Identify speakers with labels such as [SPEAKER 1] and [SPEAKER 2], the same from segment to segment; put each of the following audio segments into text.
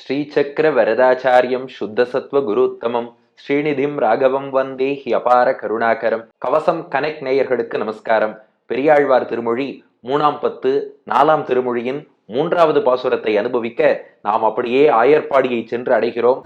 [SPEAKER 1] ஸ்ரீசக்கர வரதாச்சாரியம் சுத்தசத்வ குருத்தமம். ஸ்ரீநிதிம் ராகவம் வந்தே he அபார கருணாகரம். கவசம் connect நேயர்களுக்கு நமஸ்காரம். பெரியாழ்வார் திருமொழி மூணாம் பத்து நாலாம் திருமொழியின் மூன்றாவது பாசுரத்தை அனுபவிக்க நாம் அப்படியே ஆயர்பாடியை சென்று அடைகிறோம்.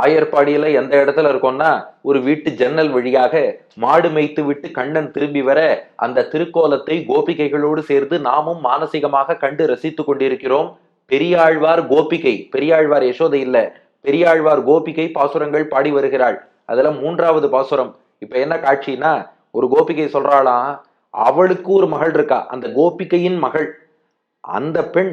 [SPEAKER 1] ஆயர்பாடியில எந்த இடத்துல இருக்கோம்னா ஒரு வீட்டு ஜன்னல் வழியாக மாடு மேய்த்து விட்டு கண்ணன் திரும்பி வர அந்த திருக்கோலத்தை கோபிகைகளோடு சேர்ந்து நாமும் மானசீகமாக கண்டு ரசித்து கொண்டிருக்கிறோம். பெரியாழ்வார் கோபிகை பெரியாழ்வார் யசோதை இல்ல பெரியாழ்வார் கோபிகை பாசுரங்கள் பாடி வருகிறாள். அதுல மூன்றாவது பாசுரம். இப்ப என்ன காட்சினா ஒரு கோபிகை சொல்றாளாம் அவளுக்கு ஒரு மகள் இருக்கா. அந்த கோபிகையின் மகள். அந்த பெண்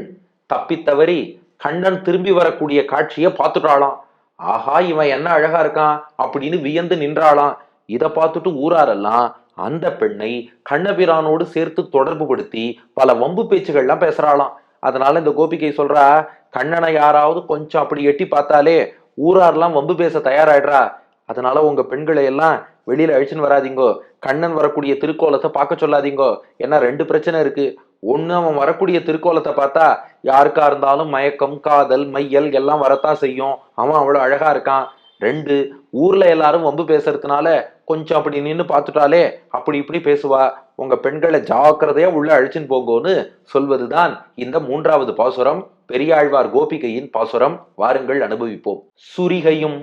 [SPEAKER 1] தப்பித்தவறி கண்ணன் திரும்பி வரக்கூடிய காட்சியை பார்த்துட்டாளாம். ஆஹா இவன் என்ன அழகா இருக்கான்? அப்படின்னு வியந்து நின்றாளாம். இதை பார்த்துட்டு ஊராரெல்லாம் அந்த பெண்ணை கண்ணபிரானோடு சேர்த்து தொடர்பு படுத்தி பல வம்பு பேச்சுகள்லாம் பேசுறாளாம். அதனால இந்த கோபிகை சொல்றா கண்ணனை யாராவது கொஞ்சம் அப்படி எட்டி பார்த்தாலே ஊரார்லாம் வம்பு பேச தயாராயிடுறா. அதனால உங்க பெண்களை எல்லாம் வெளியில அழிச்சுன்னு வராதீங்கோ. கண்ணன் வரக்கூடிய திருக்கோலத்தை பார்க்க சொல்லாதீங்கோ. ஏன்னா ரெண்டு பிரச்சனை இருக்கு. ஒன்று அவன் வரக்கூடிய திருக்கோலத்தை பார்த்தா யாருக்கா இருந்தாலும் மயக்கம் காதல் மையல் எல்லாம் வரத்தான் செய்யும். அவன் அவ்வளோ அழகா இருக்கான். ரெண்டு ஊர்ல எல்லாரும் வம்பு பேசுறதுனால கொஞ்சம் அப்படி நின்று பார்த்துட்டாலே அப்படி இப்படி பேசுவா. உங்க பெண்களை ஜாக்கிரதையா உள்ள அழிச்சுன்னு போங்கோன்னு சொல்வதுதான் இந்த மூன்றாவது பாசுரம். பெரியாழ்வார் கோபிகையின் பாசுரம். வாருங்கள் அனுபவிப்போம். சுரிகையும்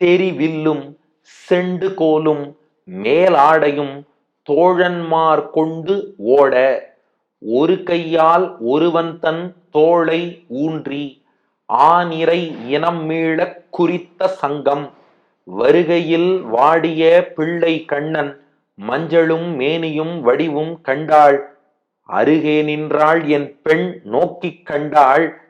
[SPEAKER 1] தெரிவில்லும் செண்டு கோலும் மேலாடையும் தோழன்மார் கொண்டு ஓட. ஒரு கையால் ஒருவன் தன் தோளை ஊன்றி ஆனிரை இனம் மீளக் குறித்த சங்கம். வருகையில் வாடிய பிள்ளை கண்ணன் மஞ்சளும் மேனியும் வடிவும் கண்டாள். அருகே நின்றாள் என் பெண் நோக்கிக் கண்டாள்.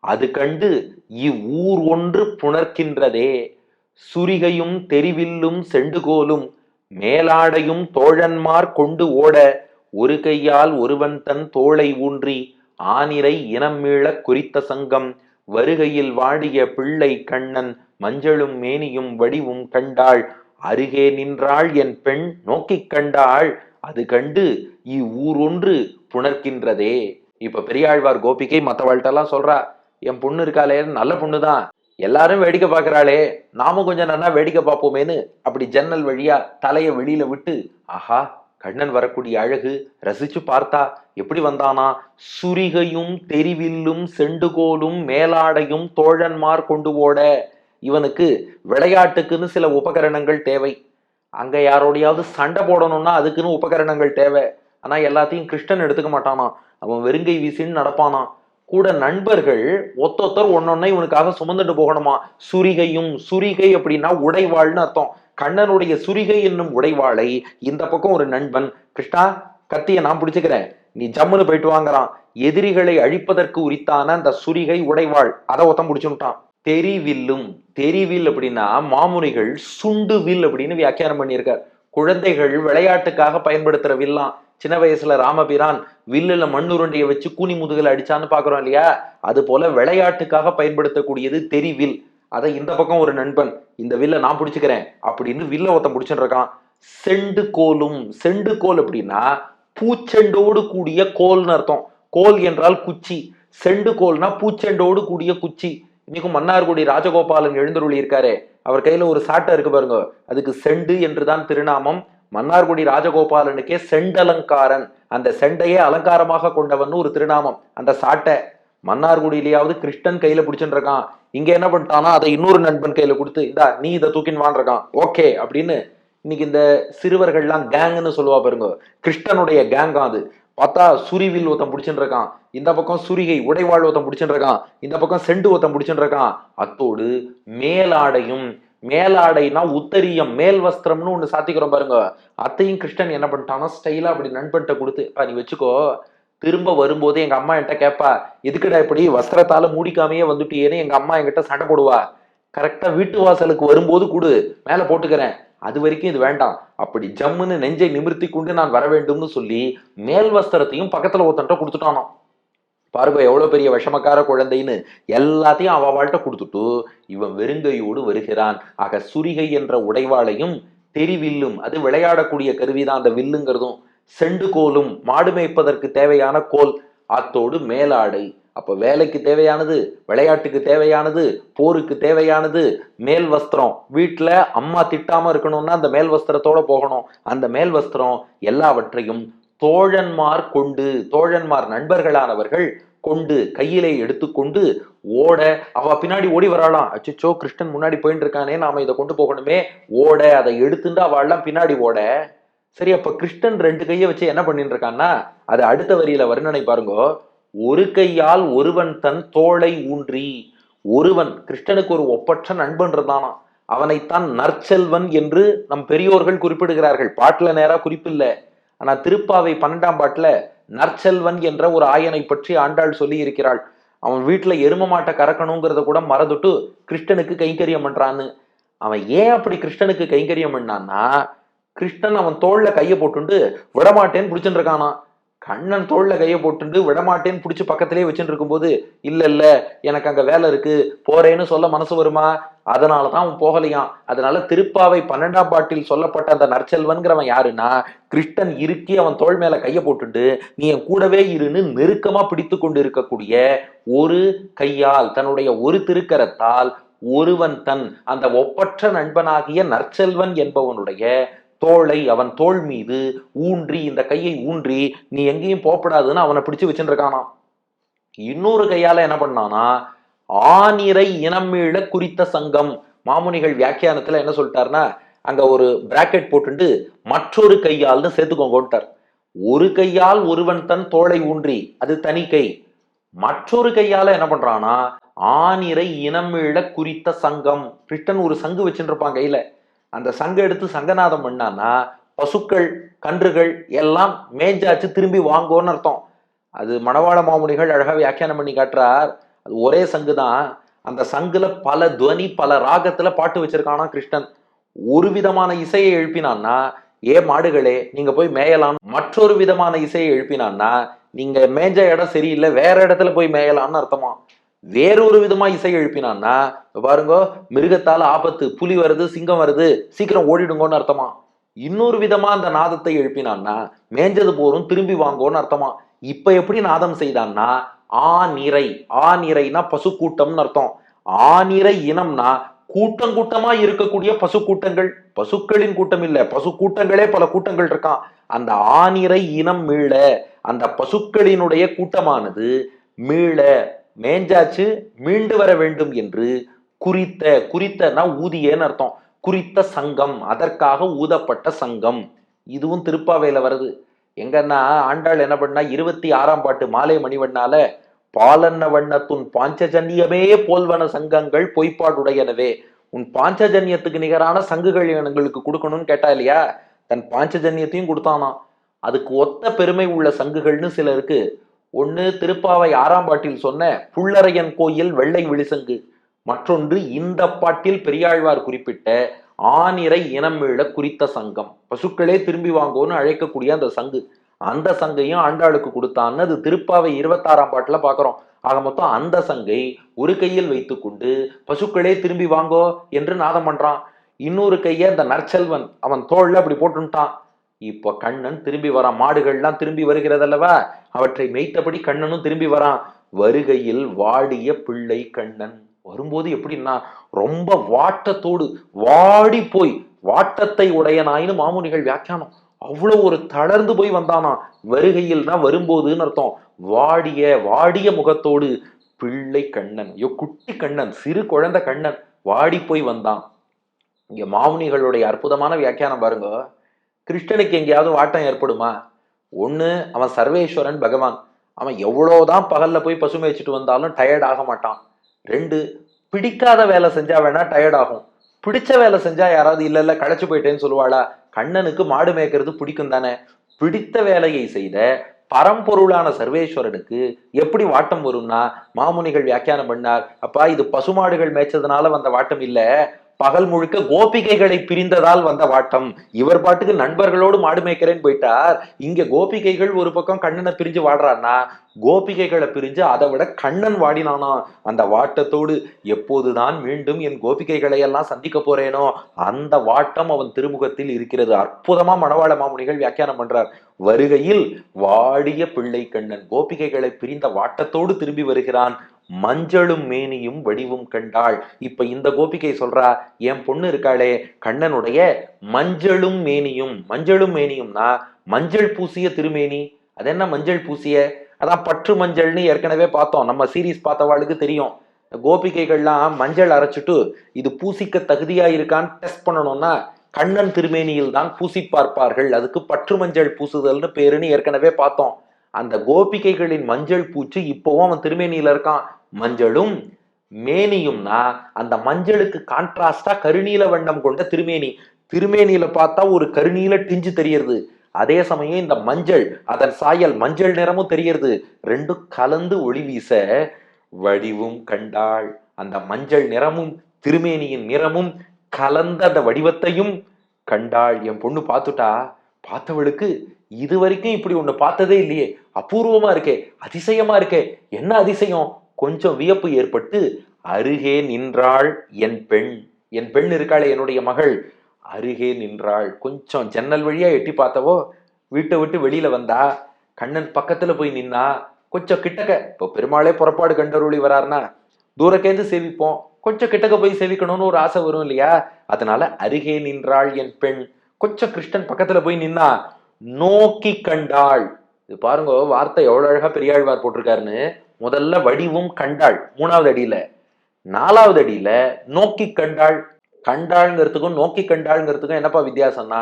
[SPEAKER 1] அது கண்டு இவ்வூர் ஒன்று புணர்க்கின்றதே சுரிகையும் தெரிவில்லும் செண்டுகோலும் மேலாடையும் தோழன்மார் கொண்டு ஓட ஒரு கையால் ஒருவன் தன் தோளை ஊன்றி ஆனிரை இனம் மீளக் குறித்த சங்கம் வருகையில் வாடிய பிள்ளை கண்ணன் மஞ்சளும் மேனியும் வடிவும் கண்டாள் அருகே நின்றாள் என் பெண் நோக்கிக் கண்டாள் அது கண்டு இவ்வூரொன்று புணர்க்கின்றதே இப்ப பெரியாழ்வார் கோபிகை மத்தவள்கிட்டலாம் சொல்றா என் பொண்ணு இருக்காளே நல்ல பொண்ணுதான் எல்லாரும் வேடிக்கை பார்க்கறாளே நாமும் கொஞ்சம் நல்லா வேடிக்கை பார்ப்போமேன்னு அப்படி ஜன்னல் வழியா தலையை வெளியில விட்டு ஆஹா கண்ணன் வரக்கூடிய அழகு ரசிச்சு பார்த்தா எப்படி வந்தானா? சுரிகையும் தெரிவில்லும் செண்டுகோலும் மேலாடையும் தோழன்மார் கொண்டு ஓட. இவனுக்கு விளையாட்டுக்குன்னு சில உபகரணங்கள் தேவை. அங்க யாரோடையாவது சண்டை போடணும்னா அதுக்குன்னு உபகரணங்கள் தேவை. ஆனா எல்லாத்தையும் கிருஷ்ணன் எடுத்துக்க மாட்டானா? அவன் வெறுங்கை வீசின்னு நடப்பானா? கூட நண்பர்கள் ஒத்தொத்தர் ஒன்னொன்னை இவனுக்காக சுமந்துட்டு போகணுமா? சுரிகையும் சுரிகை அப்படின்னா உடைவாள்னு அர்த்தம். கண்ணனுடைய சுரிகை என்னும் உடைவாளை இந்த பக்கம் ஒரு நண்பன். கிருஷ்ணா கத்திய நான் பிடிச்சுக்கிறேன். நீ ஜம்முன்னு போயிட்டு வாங்குறான். எதிரிகளை அழிப்பதற்கு உரித்தான அந்த சுரிகை உடைவாள். அதை ஒத்தம் பிடிச்சுட்டான் தெரிவில்லும் தெரிவில் அப்படின்னா மாமுனிகள் சுண்டு வில் அப்படின்னு வியாக்கியானம் பண்ணியிருக்கார். குழந்தைகள் விளையாட்டுக்காக பயன்படுத்துற வில்லாம் சின்ன வயசுல ராமபிரான் வில்லுல மண்ணுருண்டையை வச்சு கூனி முதுகலை அடிச்சான்னு பாக்குறோம் இல்லையா? அது போல விளையாட்டுக்காக பயன்படுத்தக்கூடியது தெரிவில். அதை இந்த பக்கம் ஒரு நண்பன் இந்த வில்ல நான் பிடிச்சிக்கிறேன் அப்படின்னு வில்ல ஒருத்தன் பிடிச்சிருக்கான் செண்டு கோலும் செண்டு கோல் அப்படின்னா பூச்செண்டோடு கூடிய கோல்னு அர்த்தம். கோல் என்றால் குச்சி. செண்டு கோல்னா பூச்செண்டோடு கூடிய குச்சி. இன்னைக்கும் மன்னார்குடி ராஜகோபாலன் எழுந்தருளி இருக்காரு அவர் கையில ஒரு சாட்டை இருக்கு பாருங்க. அதுக்கு செண்டு என்றுதான் திருநாமம். மன்னார்குடி ராஜகோபாலனுக்கே செண்டலங்காரன். அந்த செண்டையே அலங்காரமாக கொண்டவன் ஒரு திருநாமம். அந்த சாட்டை மன்னார்குடியிலேயாவது கிருஷ்ணன் கையில பிடிச்சுட்டு இருக்கான் இங்க என்ன பண்ணிட்டானா அதை இன்னொரு நண்பன் கையில கொடுத்து இந்தா நீ இதை தூக்கின்னு வாண்டிருக்கான் ஓகே அப்படின்னு இன்னைக்கு இந்த சிறுவர்கள்லாம் கேங்குன்னு சொல்லுவா பாருங்க. கிருஷ்ணனுடைய கேங்கா அது. பார்த்தா சுரிவில் ஒருத்தன் பிடிச்சுட்டு இருக்கான் இந்த பக்கம் சுரிகை உடைவாழ் ஒருத்தன் பிடிச்சுட்டு இருக்கான் இந்த பக்கம் செண்டு ஒருத்தன் பிடிச்சுட்டு இருக்கான் அத்தோடு மேலாடையும் மேலாடைனா உத்தரியம் மேல் வஸ்திரம்னு ஒன்று சாத்திக்கிறோம் பாருங்க. அத்தையும் கிருஷ்ணன் என்ன பண்ணிட்டானா ஸ்டைலா அப்படி நண்பன்கிட்ட கொடுத்து நீ வச்சுக்கோ திரும்ப வரும்போது எங்க அம்மா என்கிட்ட கேட்பா எதுக்குடா இப்படி வஸ்திரத்தால மூடிக்காமையே வந்துட்டியேன்னு எங்க அம்மா என்கிட்ட சண்டை போடுவா. கரெக்டா வீட்டு வாசலுக்கு வரும்போது கொடு மேல போட்டுக்கிறேன். அது வரைக்கும் இது வேண்டாம். அப்படி ஜம்முன்னு நெஞ்சை நிமிர்த்தி கொண்டு நான் வர வேண்டும்னு சொல்லி மேல் வஸ்திரத்தையும் பக்கத்துல ஒருத்தன்ட்ட கொடுத்துட்டானோ பாருங்க எவ்வளவு பெரிய விஷமக்கார குழந்தைன்னு எல்லாத்தையும் அவ வாழ்கிட்ட கொடுத்துட்டு இவன் வெறுங்கையோடு வருகிறான். ஆக சுரிகை என்ற உடைவாளையும் தெரிவில்லும் அது விளையாடக்கூடிய கருவிதான் அந்த வில்லுங்கிறதும். செண்டு கோலும் மாடு மேய்ப்பதற்கு தேவையான கோல் அத்தோடு மேலாடை. அப்ப வேலைக்கு தேவையானது விளையாட்டுக்கு தேவையானது போருக்கு தேவையானது மேல் வஸ்திரம். வீட்டுல அம்மா திட்டாம இருக்கணும்னா அந்த மேல் வஸ்திரத்தோட போகணும். அந்த மேல் வஸ்திரம் எல்லாவற்றையும் தோழன்மார் கொண்டு தோழன்மார் நண்பர்களானவர்கள் கொண்டு கையிலே எடுத்துக்கொண்டு ஓட. அவ பின்னாடி ஓடி வராளாம். அச்சோ கிருஷ்ணன் முன்னாடி போயிட்டு இருக்கானே நாம இதை கொண்டு போகணுமே. ஓட. அதை எடுத்துட்டு அவள்லாம் பின்னாடி ஓட. சரி அப்ப கிருஷ்ணன் ரெண்டு கையை வச்சு என்ன பண்ணிட்டு இருக்கான்னா அது அடுத்த வரியில வர்ணனை பாருங்க. ஒரு கையால் ஒருவன் தன் தோளை ஊன்றி ஒருவன் கிருஷ்ணனுக்கு ஒரு ஒப்பற்ற நண்பன் இருந்தானா அவனைத்தான் நற்செல்வன் என்று நம் பெரியோர்கள் குறிப்பிடுகிறார்கள். பாட்டுல நேரா குறிப்பில்லை. ஆனா திருப்பாவை பன்னெண்டாம் பாட்டுல நற்செல்வன் என்ற ஒரு ஆயனை பற்றி ஆண்டாள் சொல்லி இருக்கிறாள் அவன் வீட்டுல எரும மாட்டை கறக்கணுங்கிறத கூட மறந்துட்டு கிருஷ்ணனுக்கு கைங்கரியம் பண்றான்னு. அவன் ஏன் அப்படி கிருஷ்ணனுக்கு கைங்கரியம் பண்ணான்னா கிருஷ்ணன் அவன் தோல்ல கையை போட்டுண்டு விடமாட்டேன்னு பிடிச்சிட்டு இருக்கானா கண்ணன் தோல்ல கையை போட்டுண்டு விடமாட்டேன்னு பிடிச்சி பக்கத்திலே வச்சுட்டு இருக்கும்போது இல்ல இல்ல எனக்கு அங்க வேலை இருக்கு போறேன்னு சொல்ல மனசு வருமா? அதனாலதான் அவன் போகலையாம். அதனால திருப்பாவை பன்னெண்டாம் பாட்டில் சொல்லப்பட்ட அந்த நற்செல்வன்கிறவன் யாருன்னா கிருஷ்ணன் இறுக்கி அவன் தோள் மேல கையை போட்டுண்டு நீ என் கூடவே இருன்னு நெருக்கமா பிடித்து கொண்டு இருக்கக்கூடிய ஒரு கையால் தன்னுடைய ஒரு திருக்கரத்தால் ஒருவன் தன் அந்த ஒப்பற்ற நண்பனாகிய நற்செல்வன் என்பவனுடைய தோளை அவன் தோள் மீது ஊன்றி இந்த கையை ஊன்றி நீ எங்கேயும் போகப்படாதுன்னு அவனை பிடிச்சு வச்சுருக்கானா இன்னொரு கையால என்ன பண்ணானா ஆனிரை இனமீழ குறித்த சங்கம். மாமுனிகள் வியாக்கியானத்துல என்ன சொல்லிட்டாருன்னா அங்க ஒரு பிராக்கெட் போட்டுண்டு மற்றொரு கையால்னு சேர்த்துக்கோங்கட்டார் ஒரு கையால் ஒருவன் தன் தோளை ஊன்றி அது தனி கை. மற்றொரு கையால என்ன பண்றானா ஆனிரை இனமீள குறித்த சங்கம். கிருஷ்ணன் ஒரு சங்கு வச்சுருப்பான் கையில. அந்த சங்கு எடுத்து சங்கநாதம் பண்ணான்னா பசுக்கள் கன்றுகள் எல்லாம் மேய்ஞ்சாச்சு திரும்பி வாங்கோன்னு அர்த்தம். அது மணவாள மாமுனிகள் அழகாக வியாக்கியானம் பண்ணி காட்டுறார். அது ஒரே சங்கு தான் அந்த சங்குல பல துவனி பல ராகத்துல பாட்டு வச்சிருக்கானா கிருஷ்ணன். ஒரு விதமான இசையை எழுப்பினான்னா ஏ மாடுகளே நீங்க போய் மேயலாம் மற்றொரு விதமான இசையை எழுப்பினான்னா நீங்க மேய்ஞ்ச இடம் சரியில்லை வேற இடத்துல போய் மேயலாம்னு அர்த்தமா? வேறொரு விதமா இசை எழுப்பினான்னா பாருங்க மிருகத்தால ஆபத்து புலி வருது சிங்கம் வருது சீக்கிரம் ஓடிடுங்கன்னு அர்த்தமா? இன்னொரு விதமா அந்த நாதத்தை எழுப்பினான்னா மேஞ்சது போரும் திரும்பி வாங்கோன்னு அர்த்தமா? இப்ப எப்படி நாதம் செய்தான்னா ஆநிறை ஆநிறைனா பசு கூட்டம்னு அர்த்தம். ஆநிறை இனம்னா கூட்டம் கூட்டமா இருக்கக்கூடிய பசு கூட்டங்கள் பசுக்களின் கூட்டம் இல்ல பசு கூட்டங்களே பல கூட்டங்கள் இருக்கான் அந்த ஆநிறை இனம் மீள அந்த பசுக்களினுடைய கூட்டமானது மீள மேஞ்சாச்சு மீண்டு வர வேண்டும் என்று குறித்த குறித்தனா ஊதியன்னு அர்த்தம். குறித்த சங்கம் அதற்காக ஊதப்பட்ட சங்கம். இதுவும் திருப்பாவையில வருது. எங்கன்னா ஆண்டாள் என்ன பண்ணா இருபத்தி ஆறாம் பாட்டு மாலை மணிவண்ணால பாலன்ன வண்ணத்துன் பாஞ்சஜன்யமே போல்வன சங்கங்கள் பொய்ப்பாடுடையனவே. உன் பாஞ்சஜன்யத்துக்கு நிகரான சங்குகள் எங்களுக்கு கொடுக்கணும்னு கேட்டா இல்லையா? தன் பாஞ்சஜன்யத்தையும் கொடுத்தானா. அதுக்கு ஒத்த பெருமை உள்ள சங்குகள்னு சில இருக்கு ஒன்று திருப்பாவை ஆறாம் பாட்டில் சொன்ன புள்ளரையன் கோயில் வெள்ளை விழிசங்கு. மற்றொன்று இந்த பாட்டில் பெரியாழ்வார் குறிப்பிட்ட ஆனிரை இனம் மீள குறித்த சங்கம். பசுக்களே திரும்பி வாங்கோன்னு அழைக்கக்கூடிய அந்த சங்கு. அந்த சங்கையும் ஆண்டாளுக்கு கொடுத்தான்னு அது திருப்பாவை இருபத்தாறாம் பாட்டில் பார்க்குறோம் ஆக மொத்தம் அந்த சங்கை ஒரு கையில் வைத்துக்கொண்டு பசுக்களே திரும்பி வாங்கோ என்று நாதம் பண்றான். இன்னொரு கையை அந்த நற்செல்வன் அவன் தோல்ல அப்படி போட்டுட்டான். இப்போ கண்ணன் திரும்பி வரான் மாடுகள்லாம் திரும்பி வருகிறதல்லவா? அவற்றை மேய்த்தபடி கண்ணனும் திரும்பி வரான் வருகையில் வாடிய பிள்ளை கண்ணன். வரும்போது எப்படின்னா ரொம்ப வாட்டத்தோடு வாடி போய் வாட்டத்தை உடையனாயின்னு மாமுனிகள் வியாக்கியானம். அவ்வளோ ஒரு தளர்ந்து போய் வந்தானா? வருகையில் தான் வரும்போதுன்னு அர்த்தம். வாடிய வாடிய முகத்தோடு பிள்ளை கண்ணன். ஐயோ குட்டி கண்ணன் சிறு குழந்தை கண்ணன் வாடி போய் வந்தான். இங்க மாமுனிகளுடைய அற்புதமான வியாக்கியானம் பாருங்க. கிருஷ்ணனுக்கு எங்கேயாவது வாட்டம் ஏற்படுமா? ஒன்று அவன் சர்வேஸ்வரன் பகவான். அவன் எவ்வளோதான் பகலில் போய் பசுமை வச்சுட்டு வந்தாலும் டயர்ட் ஆக மாட்டான். ரெண்டு பிடிக்காத வேலை செஞ்சா வேணா டயர்ட் ஆகும். பிடிச்ச வேலை செஞ்சா யாராவது இல்லை இல்லை களைச்சு போயிட்டேன்னு சொல்லுவாளா? கண்ணனுக்கு மாடு மேய்க்கிறது பிடிக்கும் தானே? பிடித்த வேலையை செய்த பரம்பொருளான சர்வேஸ்வரனுக்கு எப்படி வாட்டம் வரும்னா மாமுனிகள் வியாக்கியானம் பண்ணார் அப்பா இது பசுமாடுகள் மேய்ச்சதுனால வந்த வாட்டம் இல்லை. பகல் முழுக்க கோபிகைகளை பிரிந்ததால் வந்த வாட்டம். இவர் பாட்டுக்கு நண்பர்களோடு மாடு மேய்க்கிறேன்னு போயிட்டார். இங்க கோபிகைகள் ஒரு பக்கம் கண்ணனை பிரிஞ்சு வாடுறான்னா கோபிகைகளை பிரிஞ்சு அதை விட கண்ணன் வாடினானா? அந்த வாட்டத்தோடு எப்போதுதான் மீண்டும் என் கோபிகைகளை எல்லாம் சந்திக்க போறேனோ? அந்த வாட்டம் அவன் திருமுகத்தில் இருக்கிறது. அற்புதமா மணவாள மாமுனிகள் வியாக்கியானம் பண்றார். வருகையில் வாடிய பிள்ளை கண்ணன் கோபிகைகளை பிரிந்த வாட்டத்தோடு திரும்பி வருகிறான். மஞ்சளும் மேனியும் வடிவும் கண்டாள். இப்ப இந்த கோபிகை சொல்றா என் பொண்ணு இருக்காளே கண்ணனுடைய மஞ்சளும் மேனியும். மஞ்சளும் மேனியும்னா மஞ்சள் பூசிய திருமேனி. அது என்ன மஞ்சள் பூசிய? அதான் பற்று மஞ்சள்னு ஏற்கனவே பார்த்தோம். நம்ம சீரீஸ் பார்த்தவாளுக்கு தெரியும். கோபிகைகள்லாம் மஞ்சள் அரைச்சிட்டு இது பூசிக்க தகுதியா இருக்கான்னு டெஸ்ட் பண்ணணும்னா கண்ணன் திருமேனியில் தான் பூசி பார்ப்பார்கள். அதுக்கு பற்று மஞ்சள் பூசுதல்னு பேருன்னு ஏற்கனவே பார்த்தோம். அந்த கோபிகைகளின் மஞ்சள் பூச்சு இப்போவும் அவன் திருமேனியில இருக்கான். மஞ்சளும் மேனியும்னா அந்த மஞ்சளுக்கு கான்ட்ராஸ்டா கருநீல வண்ணம் கொண்ட திருமேனி. திருமேனியில பார்த்தா ஒரு கருநீல டிஞ்சு தெரியறது. அதே சமயம் இந்த மஞ்சள் அதன் சாயல் மஞ்சள் நிறமும் தெரியறது. ரெண்டும் கலந்து ஒளி வீச வடிவும் கண்டாள். அந்த மஞ்சள் நிறமும் திருமேனியின் நிறமும் கலந்த அந்த வடிவத்தையும் கண்டாள். என் பொண்ணு பார்த்துட்டா பார்த்தவளுக்கு இது வரைக்கும் இப்படி ஒண்ணு பார்த்ததே இல்லையே. அபூர்வமா இருக்கே அதிசயமா இருக்கே. என்ன அதிசயம்? கொஞ்சம் வியப்பு ஏற்பட்டு அருகே நின்றாள் என் பெண். என் பெண் இருக்காளே என்னுடைய மகள். அருகே நின்றாள். கொஞ்சம் ஜன்னல் வழியா எட்டி பார்த்தவோ? வீட்டை விட்டு வெளியில வந்தா. கண்ணன் பக்கத்துல போய் நின்னா? கொஞ்சம் கிட்டக்க. இப்போ பெருமாளே புறப்பாடு கண்டருளி வராருன்னா? தூரக்கேந்து சேவிப்போம். கொஞ்சம் கிட்டக்க போய் சேவிக்கணும்னு ஒரு ஆசை வரும் இல்லையா? அதனால அருகே நின்றாள் என் பெண். கொஞ்சம் கிருஷ்ணன் பக்கத்துல போய் நின்னா நோக்கி கண்டாள். இது பாருங்க வார்த்தை எவ்வளவு அழகா பெரியாழ்வார் போட்டிருக்காருன்னு. முதல்ல வடிவும் கண்டாள் மூணாவது அடியில. நாலாவது அடியில நோக்கி கண்டாள். கண்டாளுங்கிறதுக்கும் நோக்கி கண்டாளுங்கிறதுக்கும் என்னப்பா வித்தியாசம்னா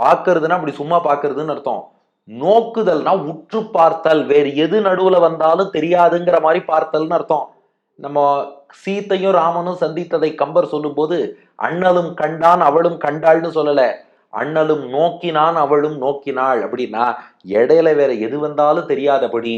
[SPEAKER 1] பாக்குறதுன்னா அப்படி சும்மா பாக்குறதுன்னு அர்த்தம். நோக்குதல்னா உற்று பார்த்தல் வேறு எது நடுவுல வந்தாலும் தெரியாதுங்கிற மாதிரி பார்த்தல்னு அர்த்தம். நம்ம சீத்தையும் ராமனும் சந்தித்ததை கம்பர் சொல்லும்போது அண்ணலும் கண்டான் அவளும் கண்டாள்னு சொல்லலை. அண்ணலும் நோக்கினான் அவளும் நோக்கினாள். அப்படின்னா இடையில வேற எது வந்தாலும் தெரியாதபடி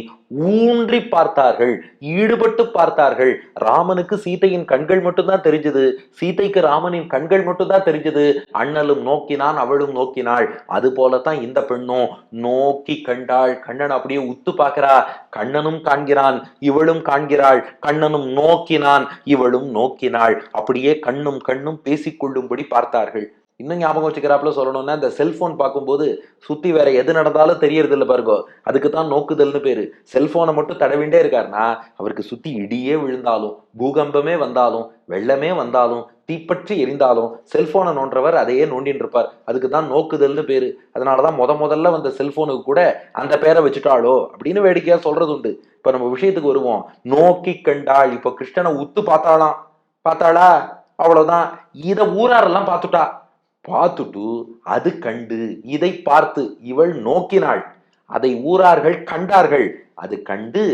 [SPEAKER 1] ஊன்றி பார்த்தார்கள் ஈடுபட்டு பார்த்தார்கள். ராமனுக்கு சீதையின் கண்கள் மட்டும்தான் தெரிஞ்சது. சீதைக்கு ராமனின் கண்கள் மட்டும்தான் தெரிஞ்சது. அண்ணலும் நோக்கினான் அவளும் நோக்கினாள். அது போலத்தான் இந்த பெண்ணும் நோக்கி கண்டாள். கண்ணன் அப்படியே உத்து பார்க்கிறா. கண்ணனும் காண்கிறான் இவளும் காண்கிறாள். கண்ணனும் நோக்கினான் இவளும் நோக்கினாள். அப்படியே கண்ணும் கண்ணும் பேசிக்கொள்ளும்படி பார்த்தார்கள். இன்னும் ஞாபகம் வச்சுக்கிறாப்புல சொல்லணும்னா இந்த செல்போன் பார்க்கும்போது சுத்தி வேற எது நடந்தாலும் தெரியறது இல்லை பாருங்க. அதுக்கு தான் நோக்குதல்னு பேரு. செல்போனை மட்டும் தடவிண்டே இருக்காருன்னா அவருக்கு சுத்தி இடியே விழுந்தாலும் பூகம்பமே வந்தாலும் வெள்ளமே வந்தாலும் தீப்பற்றி எரிந்தாலும் செல்போனை நோன்றவர் அதையே நோண்டின்னு இருப்பார் அதுக்கு தான் நோக்குதல்னு பேரு. அதனாலதான் முத முதல்ல வந்த செல்போனுக்கு கூட அந்த பேரை வச்சுட்டாளோ அப்படின்னு வேடிக்கையா சொல்றது உண்டு. இப்ப நம்ம விஷயத்துக்கு வருவோம். நோக்கி கண்டாள் இப்ப கிருஷ்ணனை உத்து பார்த்தாளாம். பார்த்தாளா? அவ்வளவுதான். இத ஊராரெல்லாம் பார்த்துட்டா. பார்த்துட்டு அது கண்டு இதை பார்த்து இவள் நோக்கினாள். அதை ஊரார்கள் கண்டார்கள். அது கண்டு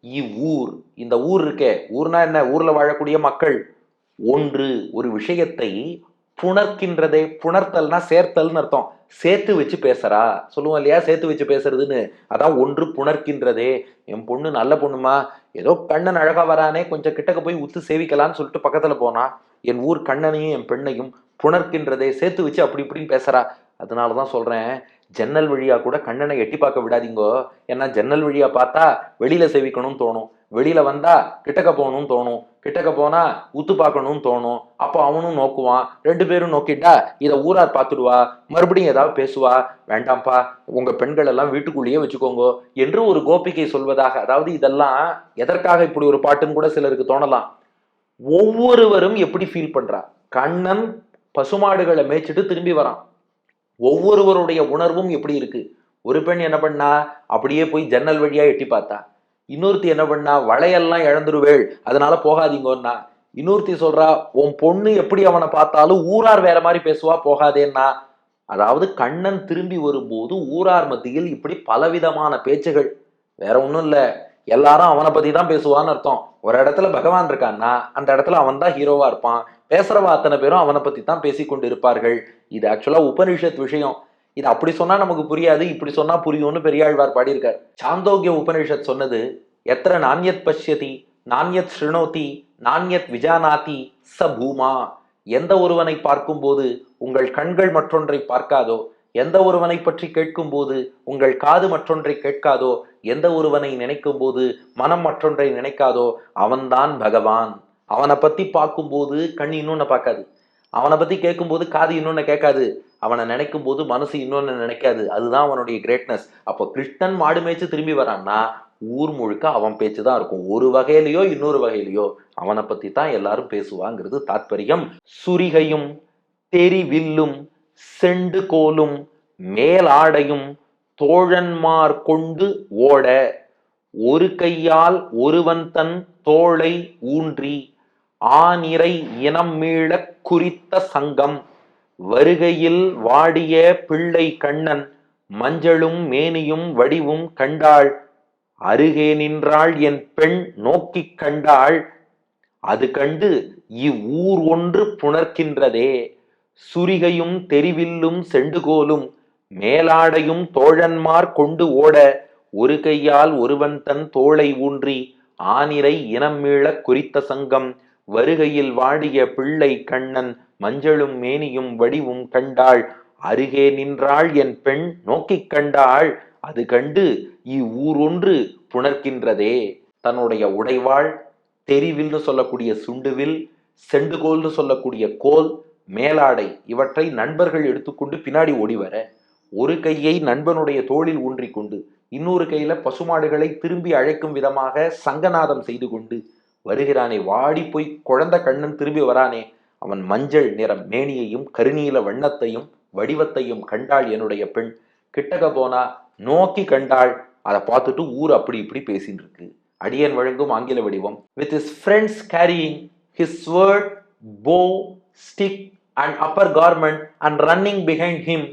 [SPEAKER 1] இவ்வூர் இந்த ஊர் இருக்கே ஊர்னா என்ன? ஊர்ல வாழக்கூடிய மக்கள். ஒன்று ஒரு விஷயத்தை புணர்க்கின்றதே புணர்த்தல்னா சேர்த்தல்னு அர்த்தம். சேர்த்து வச்சு பேசுறா. சொல்லுவோம் இல்லையா? சேர்த்து வச்சு பேசுறதுன்னு. அதான் ஒன்று புணர்க்கின்றதே. என் பொண்ணு நல்ல பொண்ணுமா? ஏதோ கண்ணன் அழகா வரானே கொஞ்சம் கிட்டக்க போய் உத்து சேவிக்கலாம்னு சொல்லிட்டு பக்கத்துல போனா என் ஊர் கண்ணனையும் என் பெண்ணையும் புணர்க்கின்றதே சேர்த்து வச்சு அப்படி இப்படின்னு பேசுறா. அதனாலதான் சொல்றேன் ஜன்னல் வழியா கூட கண்ணனை எட்டி பார்க்க விடாதீங்கோ. ஏன்னா ஜன்னல் வழியா பார்த்தா வெளியில சேவிக்கணும்னு தோணும். வெளியில வந்தா கிட்டக்க போகணும்னு தோணும். கிட்டக்க போனா உத்து பார்க்கணும்னு தோணும். அப்போ அவனும் நோக்குவான். ரெண்டு பேரும் நோக்கிட்டா இதை ஊரார் பார்த்துடுவா. மறுபடியும் ஏதாவது பேசுவா. வேண்டாம்ப்பா உங்க பெண்கள் எல்லாம் வீட்டுக்குள்ளேயே வச்சுக்கோங்க என்று ஒரு கோபிகை சொல்வதாக அதாவது இதெல்லாம் எதற்காக இப்படி ஒரு பாட்டுன்னு கூட சிலருக்கு தோணலாம். ஒவ்வொருவரும் எப்படி ஃபீல் பண்றா? கண்ணன் பசுமாடுகளை மேய்ச்சிட்டு திரும்பி வரான். ஒவ்வொருவருடைய உணர்வும் எப்படி இருக்கு. ஒரு பெண் என்ன பண்ணா அப்படியே போய் ஜன்னல் வழியா எட்டி பார்த்தா. இன்னொருத்தி என்ன பண்ணா வளையெல்லாம் இழந்துருவேள் அதனால போகாதீங்கன்னா. இன்னொருத்தி சொல்றா உன் பொண்ணு எப்படி அவனை பார்த்தாலும் ஊரார் வேற மாதிரி பேசுவா போகாதேன்னா. அதாவது கண்ணன் திரும்பி வரும்போது ஊரார் மத்தியில் இப்படி பலவிதமான பேச்சுகள். வேற ஒன்றும் இல்லை. எல்லாரும் அவனை பத்தி தான் பேசுவான்னு அர்த்தம். ஒரு இடத்துல பகவான் இருக்கான்னா அந்த இடத்துல அவன் தான் ஹீரோவா இருப்பான். பேசுறவா அத்தனை பேரும் அவனை பத்தி தான் பேசிக்கொண்டு இருப்பார்கள் இது ஆக்சுவலா உபனிஷத் விஷயம். இது அப்படி சொன்னா நமக்கு புரியாது இப்படி சொன்னா புரியும்னு பெரியாழ்வார் பாடியிருக்கார். சாந்தோக்கிய உபனிஷத் சொன்னது எத்திர நாண்யத் பஷ்யதி நாண்யத் ஸ்ருணோதி நாண்யத் விஜானாதி ச பூமா. எந்த ஒருவனை பார்க்கும்போது உங்கள் கண்கள் மற்றொன்றை பார்க்காதோ எந்த ஒருவனை பற்றி கேட்கும் போது உங்கள் காது மற்றொன்றை கேட்காதோ எந்த ஒருவனை நினைக்கும் போது மனம் மற்றொன்றை நினைக்காதோ அவன்தான் பகவான். அவனை பத்தி பார்க்கும்போது கண் இன்னொன்னு பார்க்காது. அவனை பத்தி கேட்கும்போது காது இன்னொன்னு கேட்காது. அவனை நினைக்கும் போது மனசு இன்னொன்னு நினைக்காது. அதுதான் அவனுடைய கிரேட்னஸ் அப்போ கிருஷ்ணன் மாடு மேய்ச்சி திரும்பி வரான்னா ஊர் முழுக்க அவன் பேச்சு தான் இருக்கும். ஒரு வகையிலையோ இன்னொரு வகையிலையோ அவனை பத்தி தான் எல்லாரும் பேசுவாங்கிறது தாத்பரியம். சுரிகையும் தெரிவில்லும் செண்டு கோலும் மேலாடையும் தோழன்மார் கொண்டு ஓட ஒரு கையால் ஒருவன் தன் தோளை ஊன்றி ஆனிரை இனம் மீளக் குறித்த சங்கம். வருகையில் வாடிய பிள்ளை கண்ணன் மஞ்சளும் மேனியும் வடிவும் கண்டாள். அருகே நின்றாள் என் பெண் நோக்கிக் கண்டாள். அது கண்டு இவ்வூர் ஒன்று புணர்க்கின்றதே சுரிகையும் தெரிவில்லும் செண்டுகோலும் மேலாடையும் தோழன்மார் கொண்டு ஓட ஒரு கையால் ஒருவன் தன் தோளை ஊன்றி ஆனிரை இனம் மீளக் குறித்த சங்கம். வருகையில் வாடிய பிள்ளை கண்ணன் மஞ்சளும் மேனியும் வடிவும் கண்டாள். அருகே நின்றாள் என் பெண் நோக்கிக் கண்டாள். அது கண்டு இவ்வூரொன்று புணர்க்கின்றதே தன்னுடைய உடைவாள் தெரிவில்னு சொல்லக்கூடிய சுண்டுவில் செண்டுகோல்னு சொல்லக்கூடிய கோல் மேலாடை இவற்றை நண்பர்கள் எடுத்துக்கொண்டு பின்னாடி ஓடி வர ஒரு கையை நண்பனுடைய தோளில் ஊன்றிக் கொண்டு இன்னொரு கையில பசுமாடுகளை திரும்பி அழைக்கும் விதமாக சங்கநாதம் செய்து கொண்டு வருகிறானே வாடி போய் குழந்த கண்ணன் திரும்பி வரானே அவன் மஞ்சள் நிற மேனியையும் கருநீல வண்ணத்தையும் வடிவத்தையும் கண்டாள் என்னுடைய பெண் கிட்டக போனா நோக்கி கண்டாள் அதை பார்த்துட்டு ஊர் அப்படி இப்படி பேசின்னு இருக்கு அடியன் வழங்கும் ஆங்கில வடிவம் with his friends carrying his sword bow stick and upper garment and running behind him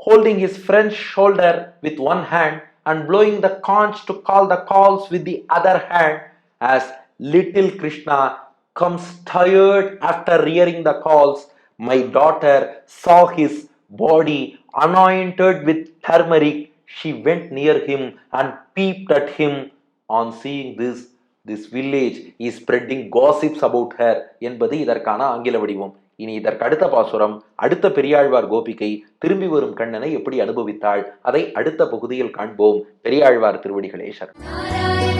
[SPEAKER 1] holding his friend shoulder with one hand and blowing the conch to call the cows with the other hand as little krishna comes tired after hearing the calls my daughter saw his body anointed with turmeric she went near him and peeped at him on seeing this this village is spreading gossips about her என்பது இதற்கான ஆங்கில வடிவம் இனி இதற்கு அடுத்த பாசுரம் அடுத்த பெரியாழ்வார் கோபிகை திரும்பி வரும் கண்ணனை எப்படி அனுபவித்தாள் அதை அடுத்த பகுதியில் காண்போம் பெரியாழ்வார் திருவடிகளே சரணம்
[SPEAKER 2] நாராயண